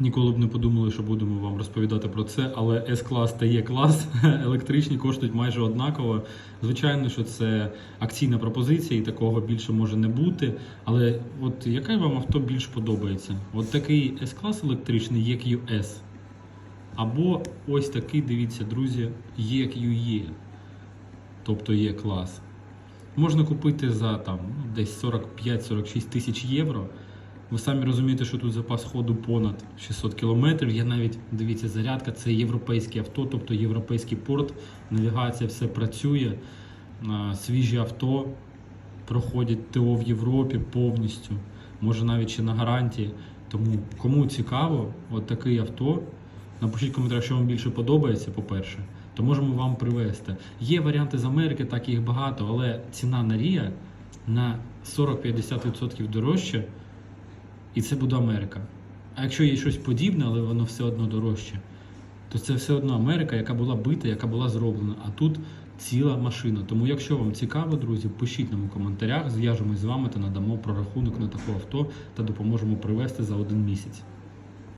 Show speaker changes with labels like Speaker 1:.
Speaker 1: Ніколи б не подумали, що будемо вам розповідати про це, але С-клас та Є-клас електричні коштують майже однаково. Звичайно, що це акційна пропозиція, і такого більше може не бути. Але от яке вам авто більш подобається? От такий С-клас електричний EQS. Або ось такий, дивіться, друзі, EQE, тобто Є-клас. Можна купити за там ну, десь 45-46 тисяч євро. Ви самі розумієте, що тут запас ходу понад 600 кілометрів. Є навіть, дивіться, зарядка, це європейське авто, тобто європейський порт, навігація все працює. Свіжі авто проходять ТО в Європі повністю, може навіть ще на гарантії. Тому кому цікаво, от такий авто, напишіть в коментарях, що вам більше подобається, по-перше, то можемо вам привезти. Є варіанти з Америки, так їх багато, але ціна на Рія на 40-50% дорожче, і це буде Америка. А якщо є щось подібне, але воно все одно дорожче, то це все одно Америка, яка була бита, яка була зроблена. А тут ціла машина. Тому, якщо вам цікаво, друзі, пишіть нам у коментарях, зв'яжемось з вами та надамо прорахунок на таку авто та допоможемо привезти за один місяць.